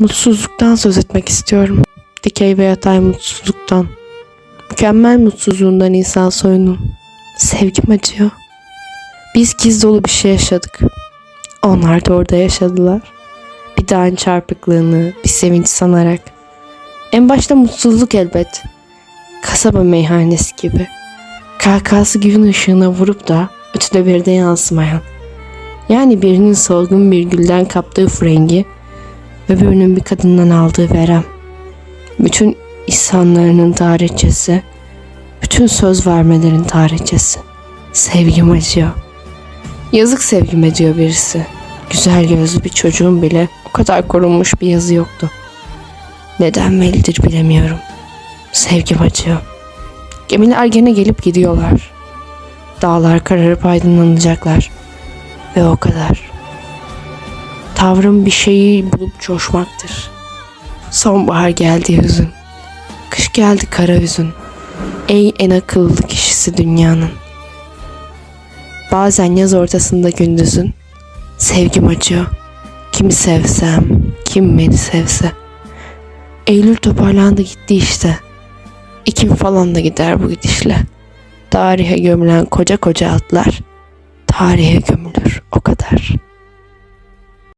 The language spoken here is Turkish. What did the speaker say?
Mutsuzluktan söz etmek istiyorum. Dikey ve yatay mutsuzluktan. Mükemmel mutsuzluğundan insan soyunun. Sevgim acıyor. Biz giz dolu bir şey yaşadık. Onlar da orada yaşadılar. Bir dağın çarpıklığını, bir sevinç sanarak. En başta mutsuzluk elbet. Kasaba meyhanesi gibi. Kahkahası gün ışığına vurup da ötede bir de yansımayan. Yani birinin solgun bir gülden kaptığı frengi, öbürünün bir kadından aldığı verem. Bütün insanların tarihçesi, bütün söz vermelerin tarihçesi. Sevgim acıyor. Yazık sevgime diyor birisi. Güzel gözlü bir çocuğun bile o kadar korunmuş bir yazı yoktu. Neden velidir bilemiyorum. Sevgim acıyor. Gemiler gene gelip gidiyorlar. Dağlar kararıp aydınlanacaklar. Ve o kadar. Tavrım bir şeyi bulup coşmaktır. Sonbahar geldi hüzün. Kış geldi kara hüzün. Ey en akıllı kişisi dünyanın. Bazen yaz ortasında gündüzün. Sevgim acıyor. Kimi sevsem, kim beni sevse. Eylül toparlandı gitti işte. Ekim falan da gider bu gidişle. Tarihe gömülen koca koca atlar tarihe gömülür o kadar.''